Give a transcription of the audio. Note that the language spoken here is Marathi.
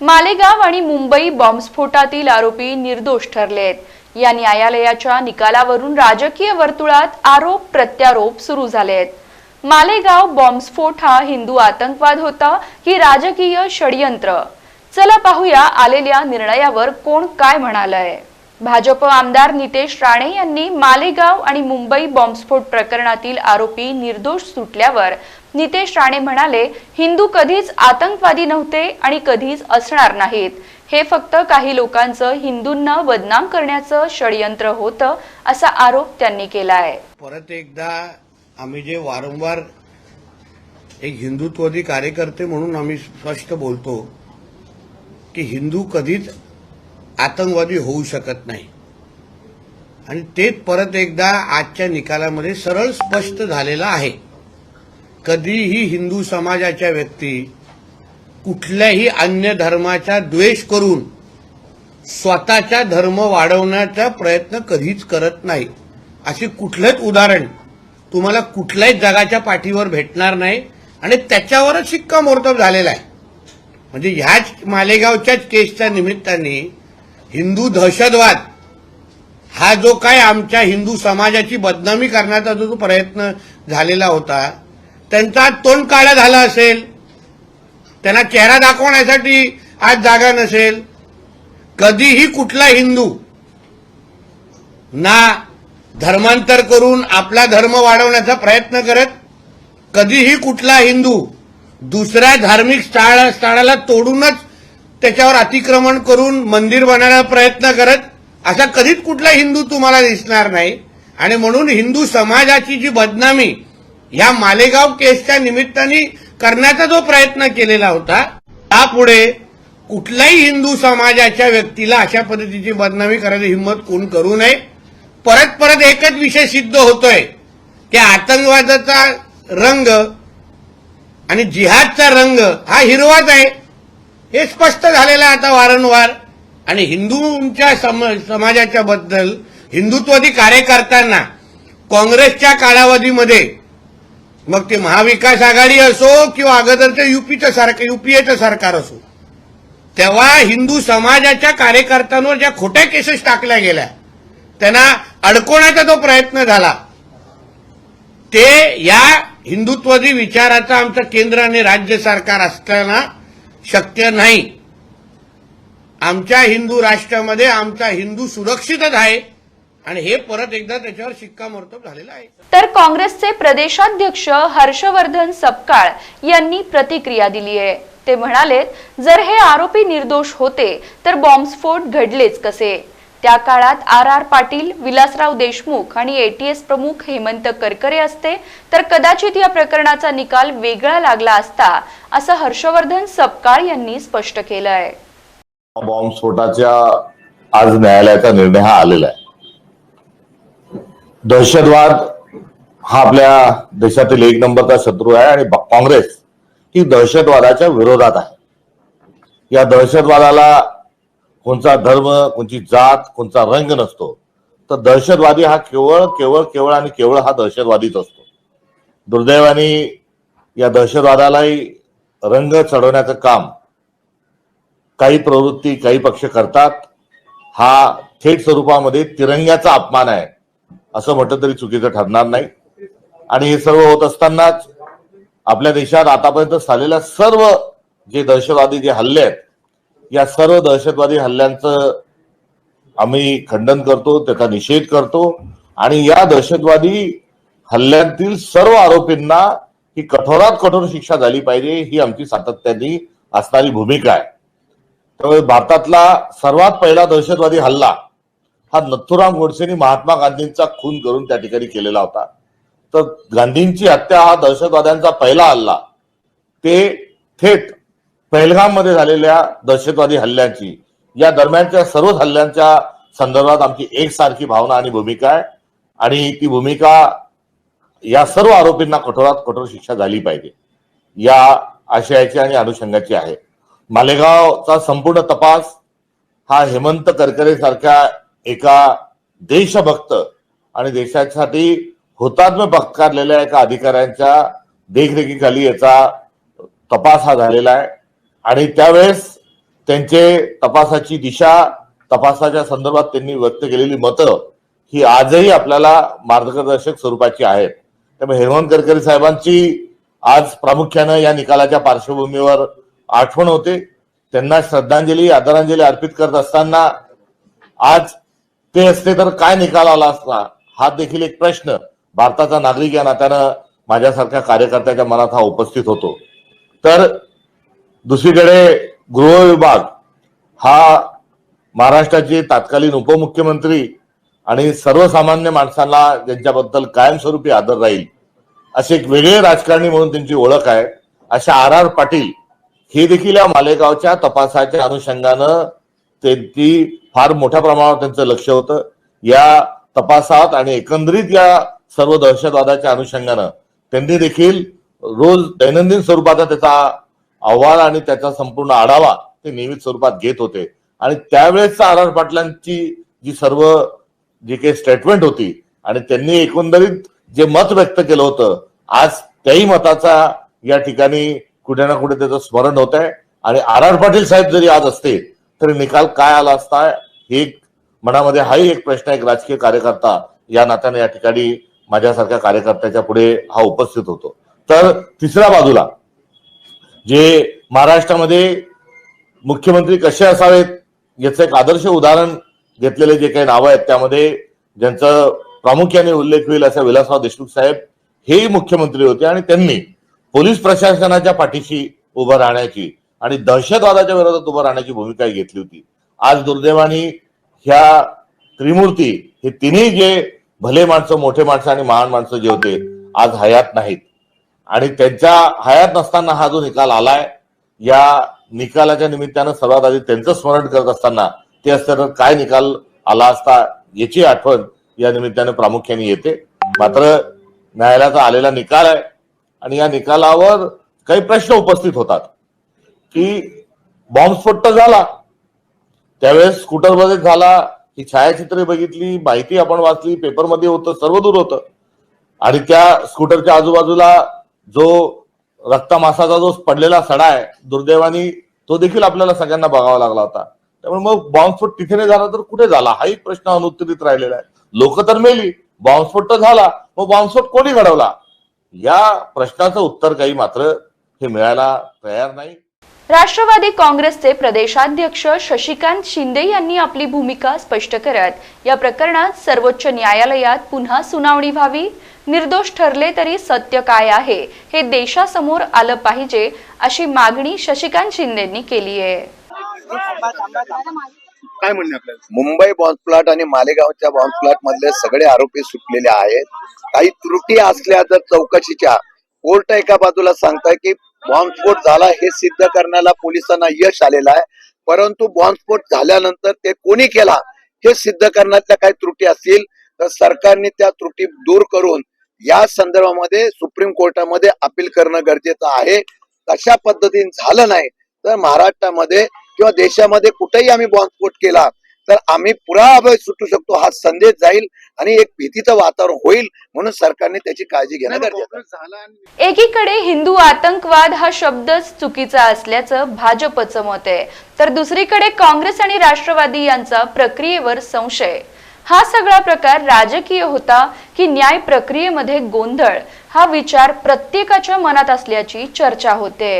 मालेगाव आणि मुंबई बॉम्बस्फोटातील आरोपी निर्दोष ठरले आहेत. या न्यायालयाच्या निकालावरून राजकीय वर्तुळात आरोप प्रत्यारोप सुरू झाले आहेत. मालेगाव बॉम्बस्फोट हा हिंदू आतंकवाद होता की राजकीय षडयंत्र. चला पाहूया आलेल्या निर्णयावर कोण काय म्हणालंय. भाजप आमदार नितेश राणे यांनी मालेगाव आणि मुंबई बॉम्बस्फोट प्रकरणातील आरोपी निर्दोष सुटल्यावर नितेश राणे म्हणाले हिंदू कधीच आतंकवादी नव्हते आणि कधीच असणार नाहीत. हे फक्त काही लोकांचं हिंदूंना बदनाम करण्याचं षडयंत्र होतं असा आरोप त्यांनी केला आहे परत एकदा आम्ही जे वारंवार एक हिंदुत्ववादी कार्यकर्ते म्हणून आम्ही स्पष्ट बोलतो की हिंदू कधीच आतंकवादी होऊ शकत नाही. आणि तेच परत एकदा आजच्या निकालामध्ये सरळ स्पष्ट झालेलं आहे. कधीही हिंदू समाजाच्या व्यक्ती कुठल्याही अन्य धर्माचा द्वेष करून स्वतःचा धर्म वाढवण्याचा प्रयत्न कधीच करत नाही. असे कुठलंच उदाहरण तुम्हाला कुठल्याही जगाच्या पाठीवर भेटणार नाही आणि त्याच्यावरच शिक्कामोर्तब झालेला आहे. म्हणजे ह्याच मालेगावच्याच केसच्या निमित्ताने हिंदू दहशतवाद हा जो काय आमच्या हिंदू समाजाची बदनामी करण्याचा जो प्रयत्न झालेला होता त्यांचा तोंड काळा झाला असेल त्यांना चेहरा दाखवण्यासाठी आज जागा नसेल कधीही कुठला हिंदू ना धर्मांतर करून आपला धर्म वाढवण्याचा प्रयत्न करत कधीही कुठला हिंदू दुसऱ्या धार्मिक स्थळ स्थळाला तोडूनच त्याच्यावर अतिक्रमण करून मंदिर बनवायला प्रयत्न करत असा कधीच कुठला हिंदू तुम्हाला दिसणार नाही. आणि म्हणून हिंदू समाजाची जी बदनामी या मालेगाव केसच्या निमित्ताने करण्याचा जो प्रयत्न केलेला होता त्यापुढे कुठल्याही हिंदू समाजाच्या व्यक्तीला अशा पद्धतीची बदनामी करायची हिंमत कोण करू नये? परत परत एकच विषय सिद्ध होतोय की आतंकवादाचा रंग आणि जिहादचा रंग हा हिरवाच आहे. हे स्पष्ट झालेलं आहे आता वारंवार. आणि हिंदूंच्या सम समाजाच्या बद्दल हिंदुत्ववादी कार्यकर्त्यांना काँग्रेसच्या कालावधीमध्ये मग ते महाविकास आघाडी असो किंवा अगोदरच्या युपीचं सरकार युपीएचं सरकार असो तेव्हा हिंदू समाजाच्या कार्यकर्त्यांवर ज्या खोट्या केसेस टाकल्या गेल्या त्यांना अडकवण्याचा जो प्रयत्न झाला. ते या हिंदुत्ववादी विचाराचा आमचं केंद्र आणि राज्य सरकार असताना शक्य नाही. आमच्या हिंदू राष्ट्रामध्ये आमचा हिंदू सुरक्षितच आहे. आणि हे परत एकदा त्याच्यावर शिक्कामोर्तब झालेलं आहे. तर काँग्रेसचे प्रदेशाध्यक्ष हर्षवर्धन सपकाळ यांनी प्रतिक्रिया दिली आहे. ते म्हणाले जर हे आरोपी निर्दोष होते तर बॉम्बस्फोट घडलेच कसे? त्या काळात आर आर पाटील विलासराव देशमुख आणि एटीएस प्रमुख हेमंत करकरे असते तर कदाचित या प्रकरणाचा निकाल वेगळा लागला असता असं हर्षवर्धन सपकाळ यांनी स्पष्ट केलं आहे बॉम्बस्फोटाच्या आज न्यायालयाचा निर्णय हा आलेला आहे. दहशतवाद हा आपल्या देशातील एक नंबरचा शत्रू आहे आणि काँग्रेस ही दहशतवादाच्या विरोधात आहे. या दहशतवादाला कोणचा धर्म कोणची जात कोणचा रंग नसतो. तर दहशतवादी हा केवळ केवळ केवळ आणि केवळ हा दहशतवादीच असतो. दुर्दैवाने या दहशतवादालाही रंग चढवण्याचं काम काही प्रवृत्ती काही पक्ष करतात. हा थेट स्वरूपामध्ये तिरंग्याचा अपमान आहे. असं म्हटलं तरी चुकीचं ठरणार नाही. आणि हे सर्व होत असतानाच आपल्या देशात आतापर्यंत झालेल्या सर्व जे दहशतवादी जे हल्ले आहेत या सर्व दहशतवादी हल्ल्यांचं आम्ही खंडन करतो त्याचा निषेध करतो. आणि या दहशतवादी हल्ल्यांतील सर्व आरोपींना ही कठोरात कठोर शिक्षा झाली पाहिजे ही आमची सातत्याने असणारी भूमिका आहे. त्यामुळे भारतातला सर्वात पहिला दहशतवादी हल्ला हा नथुराम गोडसेनी महात्मा गांधींचा खून करून त्या ठिकाणी केलेला होता. तर गांधींची हत्या हा दहशतवाद्यांचा पहिला हल्ला. ते थेट पहलगाममध्ये झालेल्या दहशतवादी हल्ल्यांची या दरम्यानच्या सर्वच हल्ल्यांच्या संदर्भात आमची एकसारखी भावना आणि भूमिका आहे. आणि ती भूमिका या सर्व आरोपींना कठोरात कठोर शिक्षा झाली पाहिजे. या आशयाची आणि अनुषंगाची आहे. मालेगावचा संपूर्ण तपास हा हेमंत करकरे सारख्या एका देशभक्त आणि देशासाठी हुतात्म्य पत्कारलेल्या एका अधिकाऱ्यांच्या देखरेखीखाली याचा तपास हा झालेला आहे. आणि त्यावेळेस त्यांचे तपासाची दिशा तपासाच्या संदर्भात त्यांनी व्यक्त केलेली मतं ही आजही आपल्याला मार्गदर्शक स्वरूपाची आहेत. त्यामुळे हेमंत गडकरी साहेबांची आज प्रामुख्यानं या निकालाच्या पार्श्वभूमीवर आठवण होते. त्यांना श्रद्धांजली आदरांजली अर्पित करत असताना आज ते असते तर काय निकाल आला असता? हा देखील एक प्रश्न. भारताचा नागरिक या नात्यानं माझ्यासारख्या कार्यकर्त्याच्या मनात हा उपस्थित होतो. तर दुसरीकडे गृह विभाग हा महाराष्ट्राचे तत्कालीन उपमुख्यमंत्री आणि सर्वसामान्य माणसांना ज्यांच्याबद्दल कायमस्वरूपी आदर राहील असे एक वेगळे राजकारणी म्हणून त्यांची ओळख आहे. अशा आर आर पाटील हे देखील या मालेगावच्या तपासाच्या अनुषंगानं त्यांची फार मोठ्या प्रमाणावर त्यांचं लक्ष होतं. या तपासात आणि एकंदरीत या सर्व दहशतवादाच्या अनुषंगानं त्यांनी देखील रोज दैनंदिन स्वरूपाचा त्याचा अहवाल आणि त्याचा संपूर्ण आढावा ते नियमित स्वरूपात घेत होते. आणि त्यावेळेस आर आर पाटलांची जी सर्व जी काही स्टेटमेंट होती आणि त्यांनी एकंदरीत जे मत व्यक्त केलं होतं आज त्याही मताचा या ठिकाणी कुठे ना कुठे त्याचं स्मरण होत आहे आणि आर आर पाटील साहेब जरी आज असते तरी निकाल काय आला असता ही एक मनामध्ये हाही एक प्रश्न एक राजकीय कार्यकर्ता या नात्याने या ठिकाणी माझ्यासारख्या कार्यकर्त्याच्या पुढे हा उपस्थित होतो. तर तिसऱ्या बाजूला जे महाराष्ट्रामध्ये मुख्यमंत्री कसे असावेत याचं एक आदर्श उदाहरण घेतलेले जे काही नावं आहेत त्यामध्ये ज्यांचं प्रामुख्याने उल्लेख होईल असे विलासराव देशमुख साहेब हेही मुख्यमंत्री होते आणि त्यांनी पोलीस प्रशासनाच्या पाठीशी उभं राहण्याची आणि दहशतवादाच्या विरोधात उभं राहण्याची भूमिका घेतली होती. आज दुर्दैवानी ह्या त्रिमूर्ती हे तिन्ही जे भले माणसं मोठे माणसं आणि महान माणसं जे होते आज हयात नाहीत. आणि त्यांच्या हयात नसताना हा जो निकाल आलाय या निकालाच्या निमित्तानं सर्वात आधी त्यांचं स्मरण करत असताना ते असताना काय निकाल आला असता याची आठवण या निमित्ताने प्रामुख्याने येते. मात्र न्यायालयाचा आलेला निकाल आहे आणि या निकालावर काही प्रश्न उपस्थित होतात की बॉम्बस्फोट तर झाला. त्यावेळेस स्कूटरमध्ये झाला ही छायाचित्रे बघितली माहिती आपण वाचली पेपरमध्ये होतं सर्व दूर होतं. आणि त्या स्कूटरच्या आजूबाजूला जो रक्तमासाचा जो पडलेला सडा आहे दुर्दैवानी तो देखील आपल्याला सगळ्यांना बघावा लागला होता. त्यामुळे मग बॉम्बस्फोट तिथे नाही झाला तर कुठे झाला? हा एक प्रश्न अनुत्तरित राहिलेला आहे. लोक तर मेली बॉम्बस्फोट तर झाला मग बॉम्बस्फोट कोणी घडवला? या प्रश्नाचं उत्तर काही मात्र हे मिळायला तयार नाही. राष्ट्रवादी काँग्रेसचे प्रदेशाध्यक्ष शशिकांत शिंदे यांनी आपली भूमिका स्पष्ट करत या प्रकरणात सर्वोच्च न्यायालयात पुन्हा सुनावणी व्हावी. निर्दोष ठरले तरी सत्य काय आहे हे देशासमोर आलं पाहिजे अशी मागणी शशिकांत शिंदेंनी केली आहे. काय म्हणणे आपल्याला? मुंबई बॉम्ब प्लॉट आणि मालेगावच्या बॉम्ब प्लॉट मधले सगळे आरोपी सुटलेले आहेत. काही त्रुटी असल्या तर चौकशीच्या. कोर्ट एका बाजूला सांगताय की बॉम्बस्फोट झाला हे सिद्ध करण्याला पोलिसांना यश आलेलं आहे. परंतु बॉम्बस्फोट झाल्यानंतर ते कोणी केला हे सिद्ध करण्यातल्या काही त्रुटी असतील तर सरकारने त्या त्रुटी दूर करून या संदर्भामध्ये सुप्रीम कोर्टामध्ये अपील करणं गरजेचं आहे. तशा पद्धतीने झालं नाही तर महाराष्ट्रामध्ये किंवा देशामध्ये कुठेही आम्ही बॉम्बस्फोट केला तर आम्ही पुरा अभय सुटू शकतो हा संदेश जाईल आणि एक भीतीचं वातावरण होईल म्हणून सरकारने त्याची काळजी घेणं गरजेचं एकीकडे हिंदू आतंकवाद हा शब्दच चुकीचा असल्याचं भाजपचं मत आहे. तर दुसरीकडे काँग्रेस आणि राष्ट्रवादी यांचा प्रक्रियेवर संशय. हा सगळा प्रकार राजकीय होता की न्याय प्रक्रियेमध्ये गोंधळ हा विचार प्रत्येकाच्या मनात असल्याची चर्चा होते.